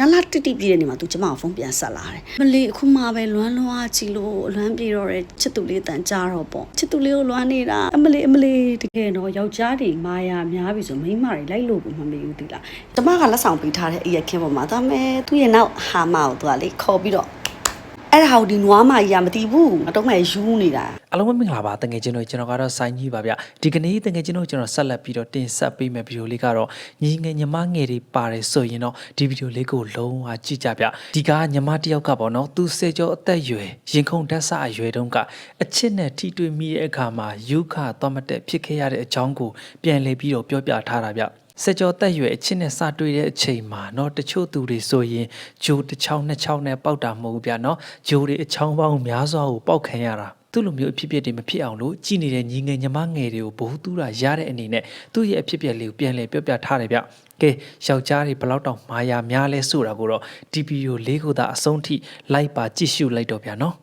လလာတိတိပြည့်တဲ့နေမှာသူကျမကိုဖုန်းပြန်ဆက်လာတယ်မလီအခုမှပဲလွမ်းလွှားကြည့်လို့လွမ်းပြေတော့တဲ့ချစ်သူလေးတန်ကြတော့ပေါ့ချစ်သူလေးကိုလွမ်းနေတာအမလီအမလီတကယ်တော့ယောက်ျားတွေမာယာများပြီဆိုမိန်းမတွေလိုက်လို့ကိုမမေဘူးဒီလားကျမကလက်ဆောင်ပေးထားတဲ့အရက်ခင်းပေါ်မှာဒါမဲ့သူ့ရဲ့နောက်ဟာမကိုသူကလေခေါ်ပြီးတော့ အဲ့ဒါဟောဒီနွားမကြီးကမတီးဘူးအတော့မဲ့ယူနေတာအားလုံးပဲမင်္ဂလာပါတငယ်ချင်းတို့ကျွန်တော်ကတော့စိုင်းကြီးပါဗျဒီကနေ့တငယ်ချင်းတို့ကျွန်တော်ဆက်လက်ပြီးတော့တင်ဆက်ပေးမယ့်ဗီဒီယိုလေးကတော့ညီငယ်ညီမငယ်တွေပါတယ်ဆိုရင်တော့ဒီဗီဒီယိုလေးကိုလုံးဝကြည့်ကြဗျဒီကညီမတစ်ယောက်ကပေါ့နော်သူစေကျော်အသက်အရွယ်ရင်ခုန်တက်ဆအရွယ်တုန်းကအချစ်နဲ့ထိတွေ့မိတဲ့အခါမှာယူခသွားမတက်ဖြစ်ခဲ့ရတဲ့အကြောင်းကိုပြန်လည်ပြီးတော့ပြောပြထားတာဗျ စကြောတက်ရွယ်အချစ်နဲ့စတွေ့တဲ့အချိန်မှာเนาะတချို့သူတွေဆိုရင်ဂျိုတစ်ချောင်းနှစ်ချောင်းနဲ့ပေါက်တာမဟုတ်ဘူးဗျเนาะဂျိုတွေအချောင်းပေါင်းများစွာကိုပေါက်ခံရတာသူ့လိုမျိုးအဖြစ်အပျက်တွေမဖြစ်အောင်လို့ကြည်နေတဲ့ညီငယ်ညီမငယ်တွေကိုဘ ഹു တူးတာရတဲ့အနေနဲ့သူ့ရဲ့အဖြစ်အပျက်လေးကိုပြန်လည်ပြောပြထားတယ်ဗျကဲယောက်ျားတွေဘယ်လောက်တောင်မာယာများလဲဆိုတာကိုတော့ဒီဗီဒီယိုလေးကိုသာအဆုံးထိလိုက်ပါကြည့်ရှုလိုက်တော့ဗျာနော်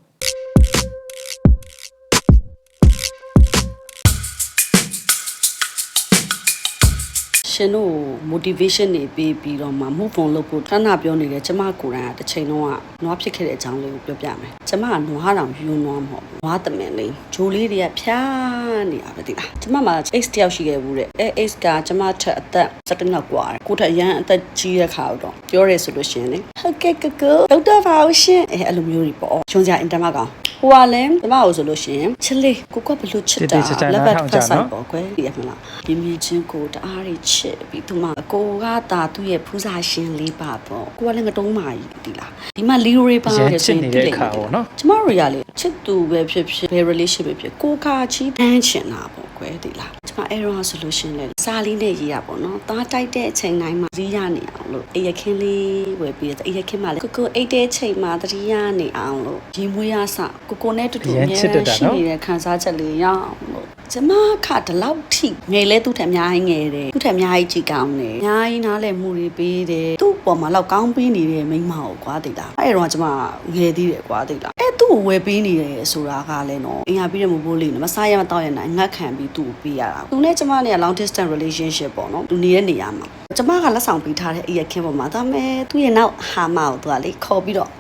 ရှင်တို့ motivation တွေပေးပြီးတော့မှ move on လုပ်ဖို့ဌာနပြောနေတယ်ကျမကိုယ်တိုင်ကတစ်ချိန်လုံးကနွားဖြစ်ခဲ့တဲ့အကြောင်းလေးကိုပြောပြမယ်ကျမကနွားတောင်ယူနွားမဟုတ်ဘူးနွားတမင်လေးဂျိုလေးတွေကဖြားနေတာပဲဒီလားကျမမှာ X တယောက်ရှိခဲ့ဘူးတဲ့အဲ X ကကျမထက်အသက်17လောက်กว่าတယ်ကိုထက်အရန်အသက်ကြီးတဲ့ခါတော့ပြောရဲဆိုလို့ရှရင်လေဟုတ်ကဲ့ကကိုဒေါက်တာပါဦးရှင်အဲအဲ့လိုမျိုးတွေပေါ့ရှုံးကြအင်တာမကောင် ဟိုကလည်းကျမကိုဆိုလို့ရှရင်ချစ်လေးကိုကဘလို့ချစ်တာလက်ပတ်ဖတ်ဆိုင်ပေါ့ကွယ်ဒီရမလားပြင်းပြင်းချင်းကိုတအားတွေချစ်ပြီးသူမကိုကတာသူ့ရဲ့ဖူးစာရှင်လေးပါပေါ့ကိုကလည်းငတုံးမာကြီးဒီလားဒီမှာလီရိုတွေပါတယ်ဆိုရင်သိလိမ့်မယ်ကျမတို့ရလေချစ်သူပဲဖြစ်ဖြစ်ဘယ် relationship ပဲဖြစ်ကိုကချီးတန်းချင်တာပေါ့ကွယ်ဒီလား ကျမအဲ့တော့ဆိုလို့ရှင်လေစာလေးနဲ့ရေးရပေါ့နော်သားတိုက်တဲ့အချိန်တိုင်းမှာရီးရနေအောင်လို့အရက်ခင်းလေးဝယ်ပြီးတော့အရက်ခင်းမှာလေကိုကိုအိတ်တဲ့ချိန်မှာတတိယနေအောင်လို့ရီမွေးရစကိုကိုနဲ့တူတူအများရှိနေတဲ့ခံစားချက်လေးရအောင်လို့ကျမခဒီလောက်ထိငယ်လဲသူ့ထက်အများကြီးငယ်တယ်သူ့ထက်အများကြီးကြည်ကောင်းတယ်အများကြီးနားလည်မှုတွေပေးတယ်သူ့ပေါ်မှာလောက်ကောင်းပေးနေတဲ့မိန်းမကိုကွာတိတ်တာအဲ့တော့ကျမငယ်သေးတယ်ကွာတိတ်တာအဲ့ သူ့ကိုဝယ်ပေးနေတယ်ဆိုတာကလည်းနော်အင်ဟာပြီးတဲ့မဘိုးလေးနော်မစားရမတော့ရနိုင်ငတ်ခံပြီးသူ့ကိုပေးရတာသူနဲ့ကျမနဲ့ long distance relationship ပေါ့နော်သူနေတဲ့နေရာမှာကျမကလက်ဆောင်ပေးထားတဲ့အရက်ခင်းပေါ်မှာဒါမဲ့သူ့ရဲ့နောက်ဟာမကိုသူကလေခေါ်ပြီးတော့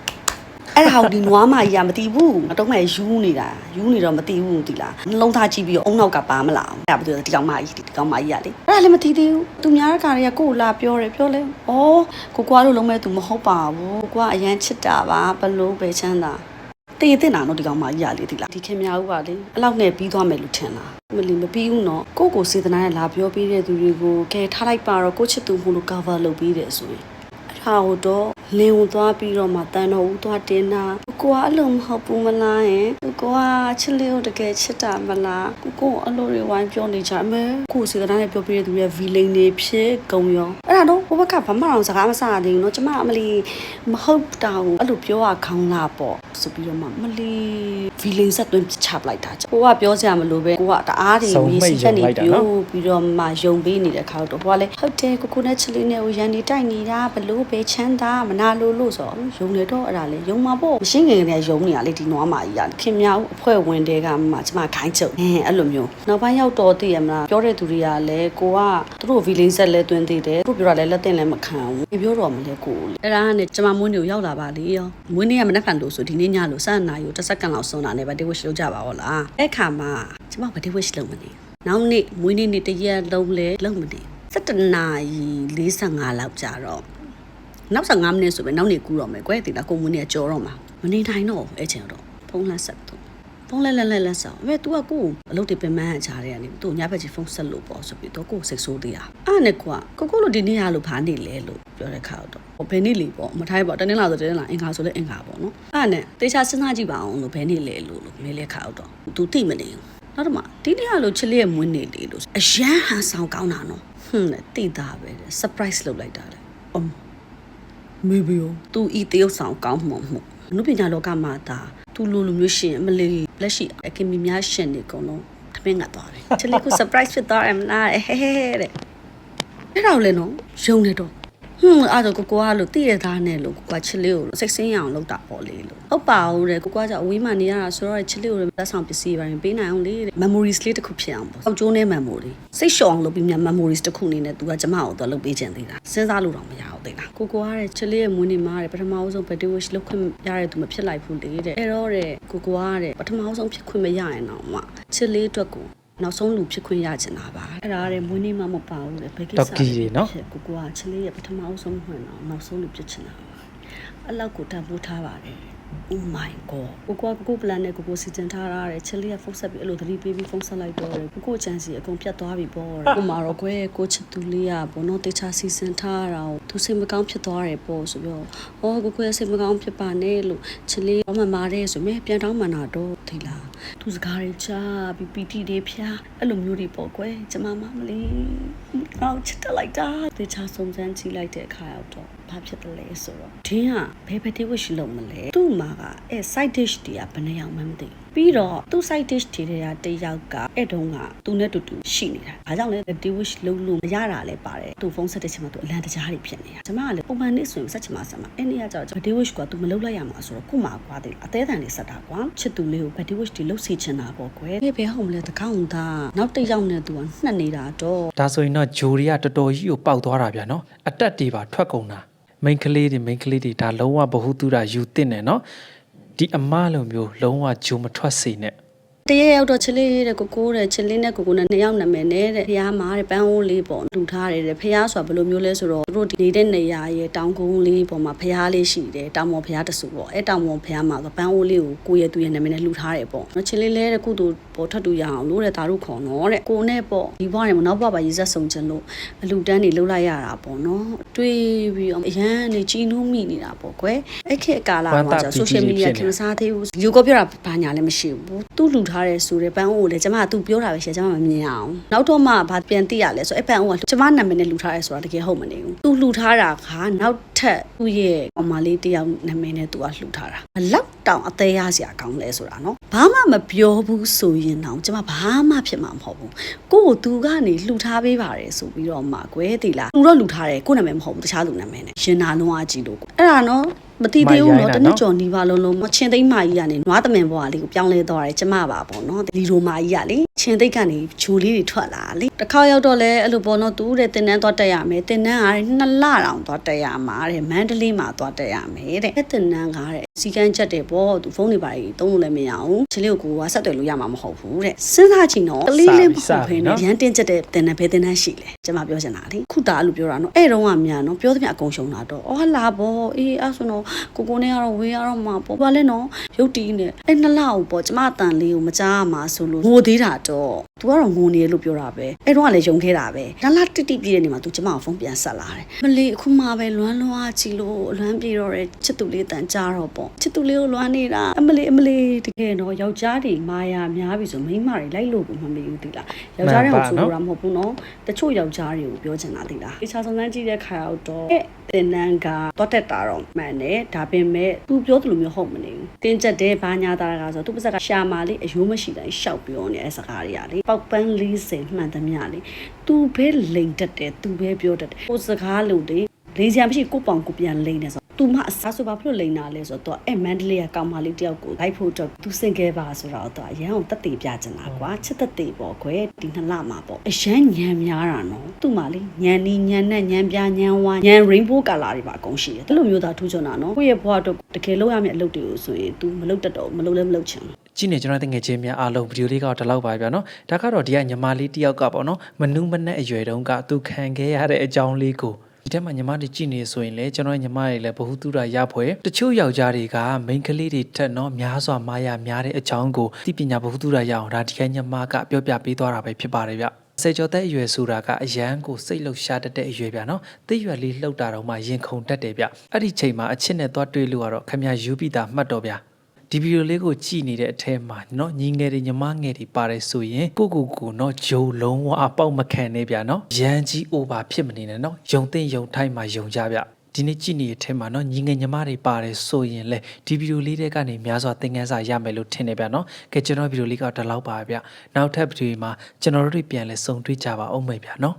အဲ့ဒါဟောဒီနွားမကြီးကမတီးဘူးအတော့မဲ့ယူနေတာယူနေတော့မတီးဘူးတီလားနှလုံးသားကြည့်ပြီးတော့အုံနောက်ကပါမလားအဲ့ဒါဘာလို့လဲဒီကောင်မကြီးဒီကောင်မကြီးကလေအဲ့ဒါလည်းမတီးသေးဘူးသူများကတွေကကို့လာပြောတယ်ပြောလဲဩကိုကွာလို့လုံးမဲ့သူမဟုတ်ပါဘူးကိုကွာအရန်ချစ်တာပါဘလို့ပဲချမ်းသာ တည်တဲ့နာတော့ဒီကောင်မကြီးကလေဒီလားဒီခင်များဦးပါလေအဲ့လောက်နဲ့ပြီးသွားမယ်လို့ထင်တာမလီမပြီးဘူးနော်ကိုကိုစေတနာနဲ့လာပြောပေးတဲ့သူတွေကိုကဲထားလိုက်ပါတော့ကိုချစ်သူမို့လို့ cover လုပ်ပေးတယ်ဆိုရင် ဟာဟိုတော့လင်းဝင်သွားပြီးတော့မှတန်တော်ဦးသွားတင်တာကိုကအဲ့လိုမဟုတ်ဘူးမလားယင်ကိုကချစ်လေးကိုတကယ်ချစ်တာမလားကိုကိုအဲ့လိုတွေဝိုင်းပြောနေကြအမေကိုစီကနာနဲ့ပြောပြတဲ့သူရဲ့ဗီလိန်တွေဖြစ်ကုံရောအဲ့ဒါတော့ဘဘကဘာမှတော့စကားမစရသေးဘူးเนาะကျမအမလီမဟုတ်တာကိုအဲ့လိုပြောရခေါင်းလာပေါ့ဆိုပြီးတော့မှမလီ ဗီလိန်ဆက်သွင်းချပလိုက်တာကိုကပြောစရာမလိုပဲကိုကတအားတွေမြေစီတက်နေပြောပြီးတော့မှယုံပေးနေတဲ့ခါတော့ဟိုကလည်းဟုတ်တယ်ကိုကိုနဲ့ချစ်လေးနဲ့ကိုရန်ဒီတိုက်နေတာဘလို့ပဲချမ်းသာမနာလို့လို့ဆိုယုံနေတော့အဲ့ဒါလေယုံမှာပေါ့မရှင်းငယ်ကလေးယုံနေရလေဒီနွားမာကြီးကခင်များဦးအဖွဲ့ဝင်တဲကမှကျမခိုင်းချုပ်ဟင်းအဲ့လိုမျိုးနောက်ပိုင်းရောက်တော့သိရမလားပြောတဲ့သူတွေကလည်းကိုကသူတို့ဗီလိန်ဆက်လဲတွင်းသေးတယ်သူတို့ပြောတာလည်းလက်တင်လည်းမခံဘူးပြောတော့မလဲကိုလေအဲ့ဒါနဲ့ကျမမွေးနေကိုရောက်လာပါလေရောမွေးနေကမနှက်ခံလို့ဆိုဒီနေ့ညလို့စနာယူတစ်စက္ကန့်လောက်ဆုံးတာနဲ့ဗတ်တေးဝှလုပ်ကြပါဦးလားအဲ့ခါမှာကျမဗတ်တေးဝှလုပ်မနေနောက်နေ့မွေးနေ့နေ့တရက်လုံးလဲလုံးမနေ7နာရီ45လောက်ကြာတော့နောက်15မိနစ်ဆိုပဲနောက်နေကူးတော့မယ်ကွယ်ဒီလားကိုမွေးနေကြော်တော့မှာမနေနိုင်တော့ဘူးအဲ့ချိန်တော့ဖုန်းလက်ဆက်တော့ ဖုန်းလက်လက်လက်လက်ဆောအဲ तू ကကိုအလုပ်တွေပင်မန်းချားတယ်ကနေ तू ညဘက်ကြီးဖုန်းဆက်လို့ပေါ့ဆိုပြီးတော့ကိုစိတ်ဆိုးသေးတာအဲ့နဲ့ကွာကိုကိုလို့ဒီနေ့ရလို့ဖားနေလဲလို့ပြောတဲ့ခါတော့ဘယ်နေ့လေပေါ့မထိုက်ပေါ့တနေ့လာဆိုတနေ့လာအင်္ဂါဆိုလဲအင်္ဂါပေါ့နော်အဲ့နဲ့တေချာစဉ်းစားကြည့်ပါအောင်လို့ဘယ်နေ့လဲလို့လို့မေးလဲခါတော့ तू သိမနေဘူးနောက်တော့မှဒီနေ့ရလို့ချစ်လေးရဲ့မွေးနေ့လေလို့အရန်ဟန်ဆောင်ကောင်းတာနော်ဟွန်းလေတိတာပဲ surprise လုပ်လိုက်တာလေအမ် မေဘီယိုသူဤတရုတ်ဆောင်ကောင်းမှုမှုအနုပညာလောကမှာဒါသူလိုလိုမျိုးရှင်အမလေးလက်ရှိအကင်မီများရှင်နေကုန်လုံးထမင်းငတ်သွားတယ်ချစ်လေးကို surprise ဖြစ်သွားတယ်မလားဟဲဟဲဟဲတဲ့အဲ့ဒါကိုလည်းနော်ယုံနေတော့ ဟွန်းအဲ့ဒါကိုကိုကလို့တည့်ရသားနဲ့လို့ကိုကချစ်လေးကိုစိတ်ဆင်းရအောင်လုပ်တာပေါ့လေလို့ဟုတ်ပါဘူးတဲ့ကိုကကြောင့်အဝေးမှနေရတာဆိုတော့ချစ်လေးကိုလက်ဆောင်ပစ္စည်းပိုင်းပေးနိုင်အောင်လေတဲ့ memories လေးတစ်ခုဖြစ်အောင်ပေါ့အောက်ကျိုးနဲ့ memory စိတ်လျှော့အောင်လုပ်ပြီးမြန် memories တစ်ခုအနေနဲ့သူကကျမကိုတော့လုပ်ပေးခြင်းသေးတာစဉ်းစားလို့တော့မရဘူးသိလားကိုကိုကတဲ့ချစ်လေးရဲ့မွေးနေ့မှာတဲ့ပထမဦးဆုံး birthday wish လုပ်ခွင့်ရတဲ့သူမဖြစ်လိုက်ဘူးလေတဲ့အဲ့တော့တဲ့ကိုကိုကတဲ့ပထမဦးဆုံးဖြစ်ခွင့်မရရင်တော့မှချစ်လေးအတွက်ကို နောက်ဆုံးလူဖြစ်ခွင့်ရချင်တာပါအဲ့ဒါတဲ့မွေးနေ့မှမပါဘူးလေဘယ်ကိစ္စဒေါက်ကီတွေနော်ဖြစ်ကိုကိုကချစ်လေးရဲ့ပထမအဆုံးမှန်တော့နောက်ဆုံးလူဖြစ်ချင်တာပါအဲ့လောက်ကိုတန်ဖိုးထားပါတယ် Oh my god ကိုကိုကကိုကို plan နဲ့ကိုကိုစီစဉ်ထားရတယ်ချစ်လေးကဖုန်းဆက်ပြီးအဲ့လိုသတိပေးပြီးဖုန်းဆက်လိုက်တော့တယ်ကိုကိုချန်စီအကုန်ပြတ်သွားပြီပေါ့တဲ့ကိုမာတော့ကွယ်ကိုချစ်သူလေးကဘောနော်တေချာစီစဉ်ထားတာကိုသူစိတ်မကောင်းဖြစ်သွားတယ်ပေါ့ဆိုပြီးတော့ဟောကိုကိုရဲ့စိတ်မကောင်းဖြစ်ပါနဲ့လို့ချစ်လေးဘာမှမာတယ်ဆိုမြဲပြန်တောင်းမှန်တာတော့ဒီလားသူစကားတွေချပြီးပီတီတွေဖျားအဲ့လိုမျိုးတွေပေါ့ကွယ်ကျမမမလေးကောက်ချစ်တက်လိုက်တာတေချာစုံစမ်းကြည့်လိုက်တဲ့အခါရောက်တော့ဘာဖြစ်တယ်လဲဆိုတော့ဒင်းကဘယ်ဘယ်တေးဝရှိလို့မလဲသူ့မှာကအဲ side dish တွေကဘယ်နှယောက်မှမသိဘူး ပြီးတော့သူ့ side dish တွေကတယောက်ကအဲ့တုန်းကသူနဲ့တူတူရှိနေတာ။ဘာကြောင့်လဲ day wish လုံးလို့မရတာလဲပါတယ်။သူဖုန်းဆက်တဲ့ချိန်မှာသူအလန်တကြားတွေဖြစ်နေတာ။ကျွန်မကလည်းပုံမှန်နေ့ဆိုရင်ဆက်ချင်မှဆက်မှာ။အဲ့နေ့ကကျတော့ day wish ကသူမလုပ်လိုက်ရမှာဆိုတော့ခုမှကွာသေးအသေးအံတွေဆက်တာကွာ။ချစ်သူလေးကို day wish တွေလုပ်စီချင်တာပေါ့ကွယ်။ဘယ်ဘယ်ဟုတ်မလဲတကောင်းသား။နောက်တစ်ယောက်နဲ့သူကနှက်နေတာတော့ဒါဆိုရင်တော့ဂျိုတွေကတော်တော်ကြီးကိုပေါက်သွားတာဗျာနော်အတက်တွေပါထွက်ကုန်တာမိန်ကလေးတွေမိန်ကလေးတွေဒါလုံးဝဘ ഹു တုတာယူတင်တယ်နော် ဒီအမလိုမျိုးလုံးဝဂျိုမထွက်စေနဲ့ တရက်ရောက်တော့ချစ်လေးတဲ့ကိုကိုတဲ့ချစ်လေးနဲ့ကိုကိုနဲ့နှစ်ယောက်နာမည်နဲ့တဲ့ဖះမှာတဲ့ပန်းအိုးလေးပေါ့လူထားတယ်တဲ့ဖះဆိုတာဘယ်လိုမျိုးလဲဆိုတော့သူတို့ဒီနေတဲ့နေရာရဲ့တောင်ကုန်းလေးပေါ်မှာဖះလေးရှိတယ်တောင်ပေါ်ဖះတဆူပေါ့အဲတောင်ပေါ်ဖះမှာဆိုပန်းအိုးလေးကိုကိုရဲ့သူရဲ့နာမည်နဲ့လူထားတယ်ပေါ့ချစ်လေးလဲတဲ့ကုသူပေါ်ထပ်တူရအောင်လို့တဲ့ဒါတို့ခေါ်နော်တဲ့ကိုနဲ့ပေါ့ဒီဘွားနဲ့မနောက်ဘွားပါရေးဆက်ဆုံချင်လို့အလူတန်းနေလှုပ်လိုက်ရတာပေါ့နော်တွေးပြီးတော့အရန်နေကြည်နူးမိနေတာပေါ့ကွယ်အဲ့ခေတ်ကာလမှာကျ social media ခင်မစားသေးဘူးယူကိုပြောတာဘာညာလည်းမရှိဘူးသူ့လူထားတဲ့ဆိုတဲ့ပန်းအိုးကိုလည်းကျမကသူပြောတာပဲရှယ်ကျမမမြင်အောင်နောက်တော့မှဘာပြန်သိရလဲဆိုအဲ့ပန်းအိုးကကျမနာမည်နဲ့လူထားရဲဆိုတာတကယ်ဟုတ်မနေဘူးသူလူထားတာကနောက်ထပ်သူ့ရဲ့အမလေးတယောက်နာမည်နဲ့သူကလှူထားတာဘလောက်တောင်အသေးရစရာကောင်းလဲဆိုတာနော်ဘာမှမပြောဘူးဆိုရင်တော့ကျမဘာမှဖြစ်မှာမဟုတ်ဘူးကိုကိုသူကနေလှူထားပေးပါတယ်ဆိုပြီးတော့မှကွယ်တီလားသူတော့လှူထားတယ်ကိုနာမည်မဟုတ်ဘူးတခြားလူနာမည်နဲ့ရင်နာလုံးအကြည့်လို့အဲ့ဒါနော် မတိသေးဘူးနော်တနစ်ကျော်နီးပါလုံးလုံးမချင်းသိမ်းမာကြီးကနေနွားသမင်ဘွားလေးကိုပြောင်းလဲသွားတယ်ကျမပါပေါ့နော်လီရိုမာကြီးကလေ ချင်းသိမ်းကနေဂျိုလေးတွေထွက်လာလေတစ်ခါရောက်တော့လဲအဲ့လိုပေါ့နော်သူတဲ့တင်နန်းသွားတက်ရမယ်တင်နန်းကနှစ်လတောင်သွားတက်ရမှာတဲ့မန္တလေးမှာသွားတက်ရမယ်တဲ့အဲ့တင်နန်းကတဲ့စီကန်းချက်တယ်ပေါ့သူဖုန်းတွေပါကြီးတုံးလို့လည်းမရအောင်ချင်းလေးကိုကိုကဆက်သွယ်လို့ရမှာမဟုတ်ဘူးတဲ့စဉ်းစားကြည့်နော်ကလေးလေးမဟုတ်ဘဲနဲ့ရန်တင်းချက်တဲ့တင်နန်းဘယ်တင်နန်းရှိလဲကျမပြောချင်တာလေခုတာအဲ့လိုပြောတာနော်အဲ့တုန်းကမြန်နော်ပြောသမျှအကုန်ရှုံတာတော့အော်လာပေါ့အေးအဲ့ဆိုတော့ကိုကိုနဲ့ကတော့ဝေးရတော့မှာပေါ့ဘာလဲနော်ရုပ်တီးနဲ့အဲ့နှစ်လောက်ပေါ့ကျမအတန်လေးကိုမကြားရမှာဆိုလို့ငိုသေးတာတော့သူကတော့ငိုနေတယ်လို့ပြောတာပဲအဲ့တုန်းကလည်းယုံခဲ့တာပဲနလာတိတိပြည့်တဲ့နေမှာသူကျမကိုဖုန်းပြန်ဆက်လာတယ်မလေးအခုမှပဲလွမ်းလွမ်းချီလို့အလွမ်းပြေတော့တဲ့ချစ်သူလေးတန်ကြားတော့ပေါ့ချစ်သူလေးကိုလွမ်းနေတာအမလေးအမလေးတကယ်တော့ယောက်ျားတွေမာယာများပြီဆိုမိန်းမတွေလိုက်လို့ကိုမမေဘူးတိလားယောက်ျားတွေကိုဆိုလိုတာမဟုတ်ဘူးနော်တချို့ယောက်ျားတွေကိုပြောချင်တာတိလားတခြားစုံစမ်းကြည့်တဲ့ခါတော့တော့တင်နန်းကတော့တက်တာတော့မှန်တယ်ဒါပေမဲ့သူပြောသလိုမျိုးဟုတ်မနေဘူးတင်းကျက်တဲ့ဘာညာတာကဆိုသူပါစကရှာမာလေးအယိုးမရှိတိုင်းရှောက်ပြောနေတဲ့စကားတွေကလေပေါက်ပန်း40မှန်သမျှလေသူပဲလိန်တက်တယ်သူပဲပြောတတ်တယ်ကိုစကားလို့လေလိန်စရာမရှိကိုပောင်ကိုပြန်လိန်တယ်ဆိုသူမအစားဆိုဘာဖြစ်လို့လိန်တာလဲဆိုတော့အဲ့မန္တလေးကကောင်မလေးတယောက်ကိုလိုက်ဖို့တော့သူစင်ခဲ့ပါဆိုတော့တော့အရန်အောင်တက်တည်ပြချင်တာကွာချစ်တက်တည်ပေါ့ကွယ်ဒီနှစ်လမှာပေါ့အရန်ညံများတာနော်သူ့မှာလေညံနီညံနဲ့ညံပြညံဝါညံ rainbow color တွေပါအကုန်ရှိတယ်အဲ့လိုမျိုးသာထူးချွန်တာနော်ကိုယ့်ရဲ့ဘဝတော့တကယ်လောက်ရမယ့်အလုပ်တွေကိုဆိုရင် तू မလုပ်တတ်တော့ဘူးမလုပ်လည်းမလုပ်ချင်ဘူး ကြည့်နေကျွန်တော်တငယ်ချင်းများအားလုံးဗီဒီယိုလေးကတော့ဒီလောက်ပါဗျာနော်ဒါကတော့ဒီကညီမလေးတယောက်ကပေါ့နော်မနူးမနဲ့အရွယ်တုန်းကသူခံခဲ့ရတဲ့အကြောင်းလေးကိုဒီထဲမှာညီမတွေကြည့်နေဆိုရင်လေကျွန်တော်ညီမတွေလည်းဘ ഹു တုရာရဖွယ်တချို့ယောက်ျားတွေကမိန်းကလေးတွေထက်နော်များစွာမာယာများတဲ့အကြောင်းကိုသိပညာဘ ഹു တုရာရအောင်ဒါဒီကညီမကပြောပြပေးသွားတာပဲဖြစ်ပါတယ်ဗျစေကျော်တဲ့အရွယ်ဆိုတာကအရန်ကိုစိတ်လှုပ်ရှားတတ်တဲ့အရွယ်ဗျာနော်သိရွယ်လေးလှုပ်တာတော့မှရင်ခုန်တတ်တယ်ဗျအဲ့ဒီချိန်မှာအချစ်နဲ့သွားတွေ့လို့ကတော့ခမရယူပြီးသားမှတ်တော့ဗျာ ဒီဗီဒီယိုလေးကိုကြည့်နေတဲ့အထဲမှာเนาะညီငယ်တွေညီမငယ်တွေပါတယ်ဆိုရင်ကိုကိုကိုเนาะဂျုံလုံးဝအပေါက်မခံနေဗျာเนาะရန်ကြီး over ဖြစ်မနေနဲ့เนาะယုံသိမ့်ယုံထိုက်မှာယုံကြဗျဒီနေ့ကြည့်နေတဲ့အထဲမှာเนาะညီငယ်ညီမတွေပါတယ်ဆိုရင်လေဒီဗီဒီယိုလေးတွေကနေများစွာသင်ခန်းစာရမယ်လို့ထင်နေဗျာเนาะကဲကျွန်တော်ဗီဒီယိုလေးကတော့ဒီလောက်ပါဗျနောက်ထပ်ဗီဒီယိုမှာကျွန်တော်တို့တွေပြန်လဲစုံတွေ့ကြပါအောင်မယ်ဗျာเนาะ